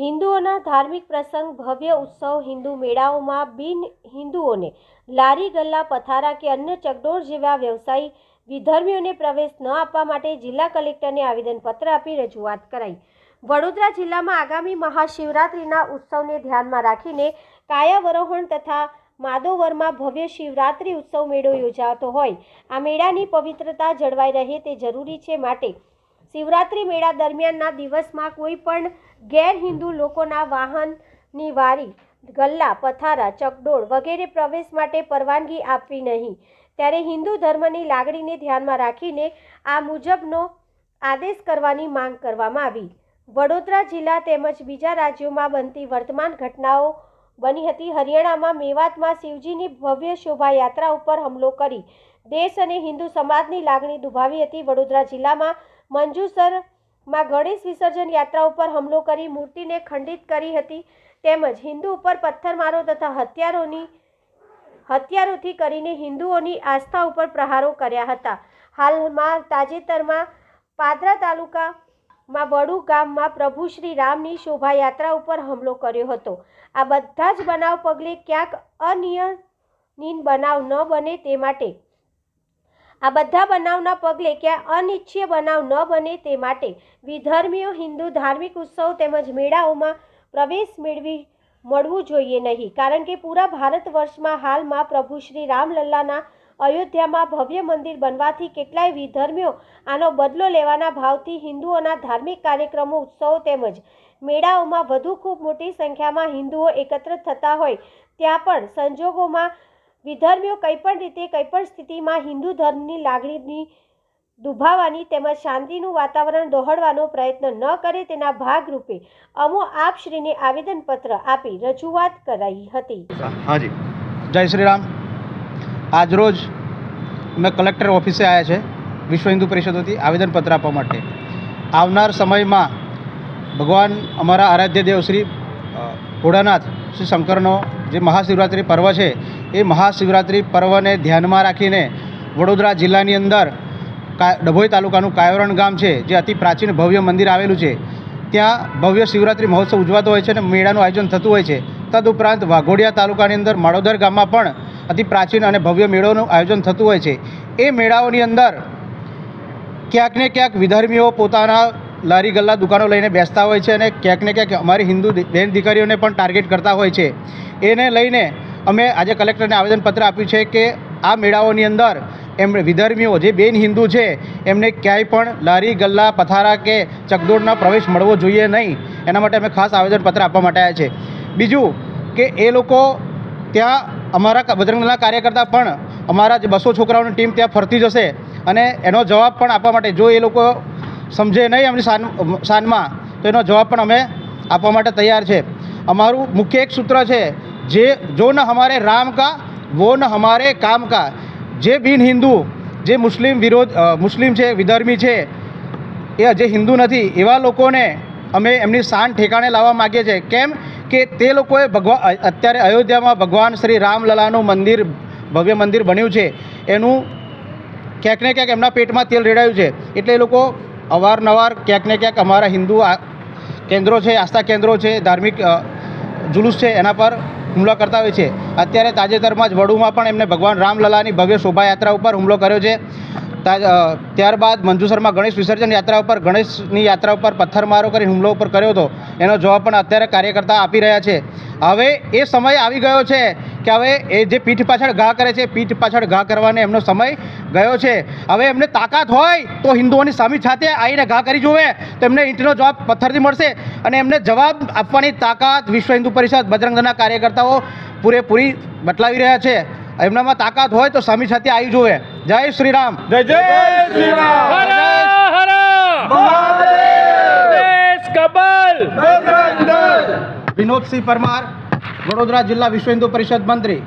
હિન્દુઓના ધાર્મિક પ્રસંગ, ભવ્ય ઉત્સવ, હિન્દુ મેળાઓમાં બિન હિન્દુઓને લારી, ગલ્લા, પથારા કે અન્ય ચકડોળ જેવા વ્યવસાયી વિધર્મીઓને પ્રવેશ ન આપવા માટે જિલ્લા કલેક્ટરને આવેદનપત્ર આપી રજૂઆત કરાઈ. વડોદરા જિલ્લામાં આગામી મહાશિવરાત્રિના ઉત્સવને ધ્યાનમાં રાખીને કાયાવરોહણ તથા માદોવરમાં ભવ્ય શિવરાત્રિ ઉત્સવ મેળો યોજાતો હોય. આ મેળાની પવિત્રતા જળવાઈ રહે તે જરૂરી છે માટે શિવરાત્રિ મેળા દરમિયાનના દિવસમાં કોઈ પણ ગેર હિન્દુ લોકોના વાહનની વારી, ગલ્લા, પથારા, ચકડોળ વગેરે પ્રવેશ માટે પરવાનગી આપવી નહીં. ત્યારે હિન્દુ ધર્મની લાગણીને ધ્યાનમાં રાખીને આ મુજબનો આદેશ કરવાની માંગ કરવામાં આવી. વડોદરા જિલ્લા તેમજ બીજા રાજ્યોમાં બનતી વર્તમાન ઘટનાઓ બની હતી. હરિયાણામાં મેવાતમાં શિવજીની ભવ્ય શોભાયાત્રા ઉપર હુમલો કરી દેશ અને હિન્દુ સમાજની લાગણી દુભાવી હતી. વડોદરા જિલ્લામાં મંજુસરમાં ગણેશ વિસર્જન યાત્રા ઉપર હુમલો કરી મૂર્તિને ખંડિત કરી હતી, તેમજ હિન્દુ ઉપર પથ્થરમારો તથા હત્યારોની હત્યારોથી કરીને હિન્દુઓની આસ્થા ઉપર પ્રહારો કર્યા હતા. હાલમાં તાજેતરમાં પાદરા તાલુકામાં વડુ ગામમાં પ્રભુ શ્રી રામની શોભાયાત્રા ઉપર હુમલો કર્યો હતો. આ બધા જ બનાવ પગલે ક્યાંક અનિયમિત બનાવ ન બને તે માટે આ બધા બનાવના પગલે ક્યાં અનિચ્છીય બનાવ ન બને તે માટે વિધર્મીઓ, હિન્દુ ધાર્મિક ઉત્સવ તેમજ મેળાઓમાં પ્રવેશ મેળવી મળવું જોઈએ નહીં. કારણ કે પૂરા ભારત વર્ષમાં હાલમાં પ્રભુ શ્રી રામલલ્લાના અયોધ્યામાં ભવ્ય મંદિર બનવાથી કેટલાય વિધર્મીઓ આનો બદલો લેવાના ભાવથી હિન્દુઓના ધાર્મિક કાર્યક્રમો, ઉત્સવો તેમજ મેળાઓમાં વધુ ખૂબ મોટી સંખ્યામાં હિન્દુઓ એકત્ર થતા હોય, ત્યાં પણ સંજોગોમાં વિધર્મીઓ કંઈપણ રીતે, કંઈપણ સ્થિતિમાં હિન્દુ ધર્મની લાગણીની દુભાવાની તેમજ શાંતિનું વાતાવરણ દોહડવાનો પ્રયત્ન ન કરે તેના ભાગરૂપે અમો આપશ્રીને આવેદનપત્ર આપી રજૂઆત કરાઈ હતી. હાજી જય શ્રી રામ. આજરોજ મેં કલેક્ટર ઓફિસે આવ્યા છે વિશ્વ હિન્દુ પરિષદોથી આવેદનપત્ર આપવા માટે. આવનાર સમયમાં ભગવાન અમારા આરાધ્ય દેવ શ્રી ભોળાનાથ, શ્રી શંકરનો જે મહાશિવરાત્રિ પર્વ છે એ મહાશિવરાત્રિ પર્વને ધ્યાનમાં રાખીને વડોદરા જિલ્લાની અંદર ડભોઈ તાલુકાનું કાયોરણ ગામ છે, જે અતિ પ્રાચીન ભવ્ય મંદિર આવેલું છે. ત્યાં ભવ્ય શિવરાત્રિ મહોત્સવ ઉજવાતો હોય છે અને મેળાનું આયોજન થતું હોય છે. તદુપરાંત વાઘોડિયા તાલુકાની અંદર માળોદર ગામમાં પણ અતિ પ્રાચીન અને ભવ્ય મેળોનું આયોજન થતું હોય છે. એ મેળાઓની અંદર ક્યાંક ને ક્યાંક વિધર્મીઓ પોતાના લારી ગલ્લા દુકાનો લઈને બેસતા હોય છે અને ક્યાંક ને ક્યાંક અમારી હિન્દુ બેન દીકરીઓને પણ ટાર્ગેટ કરતા હોય છે. એને લઈને અમે આજે કલેક્ટરને આવેદનપત્ર આપ્યું છે કે આ મેળાઓની અંદર એમ વિધર્મીઓ જે બેન હિન્દુ છે, એમને ક્યાંય પણ લારી, ગલ્લા, પથારા કે ચકદોડના પ્રવેશ મળવો જોઈએ નહીં. એના માટે અમે ખાસ આવેદનપત્ર આપવા માટે આવ્યા છે. બીજું કે એ લોકો ત્યાં અમારા બજરંગના કાર્યકર્તા પણ અમારા જે બસો છોકરાઓની ટીમ ત્યાં ફરતી જશે અને એનો જવાબ પણ આપવા માટે, જો એ લોકો સમજે નહીં એમની શાન શાનમાં તો એનો જવાબ પણ અમે આપવા માટે તૈયાર છે. અમારું મુખ્ય એક સૂત્ર છે જે, જો न हमारे રામ કા वो न હમારે કામ કા. જે બિન હિન્દુ, જે મુસ્લિમ વિરોધ મુસ્લિમ છે, વિધર્મી છે, એ જે હિન્દુ નથી. એવા લોકોને અમે એમની શાન ઠેકાણે લાવવા માગીએ છીએ. કેમ કે તે લોકોએ ભગવાન અત્યારે અયોધ્યામાં ભગવાન શ્રી રામલલાનું મંદિર, ભવ્ય મંદિર બન્યું છે. એનું ક્યાંક ને ક્યાંક એમના પેટમાં તેલ રેડાયું છે. એટલે લોકો અવારનવાર ક્યાંક ને ક્યાંક અમારા હિન્દુ કેન્દ્રો છે, આસ્થા કેન્દ્રો છે, ધાર્મિક જુલુસ છે, એના પર હુમલો કરતા હોય છે. અત્યારે તાજેતરમાં જ વડુમાં પણ એમને ભગવાન રામલલાની ભવ્ય શોભાયાત્રા ઉપર હુમલો કર્યો છે. ત્યારબાદ મંજુસરમાં ગણેશ વિસર્જન યાત્રા ઉપર, ગણેશની યાત્રા ઉપર પથ્થરમારો કરી હુમલો ઉપર કર્યો હતો. એનો જવાબ પણ અત્યારે કાર્યકર્તા આપી રહ્યા છે. હવે એ સમય આવી ગયો છે કે હવે એ જે પીઠ પાછળ ઘા કરે છે પીઠ પાછળ ઘા કરવાનો એમનો સમય ગયો છે. હવે એમને તાકાત હોય તો હિન્દુઓની સામી સાથે આવીને ઘા કરી જોવે તો એમને ઈંટનો જવાબ પથ્થરથી મળશે અને એમને જવાબ આપવાની તાકાત વિશ્વ હિન્દુ પરિષદ બજરંગ કાર્યકર્તાઓ પૂરેપૂરી બટલાવી રહ્યા છે. એમનામાં તાકાત હોય તો સામી સાથે આવી જોવે. જય શ્રી રામ જય જય શ્રી રામ વિનોદસિંહ પરમાર વડોદરા જિલ્લા વિશ્વ હિન્દુ પરિષદ મંત્રી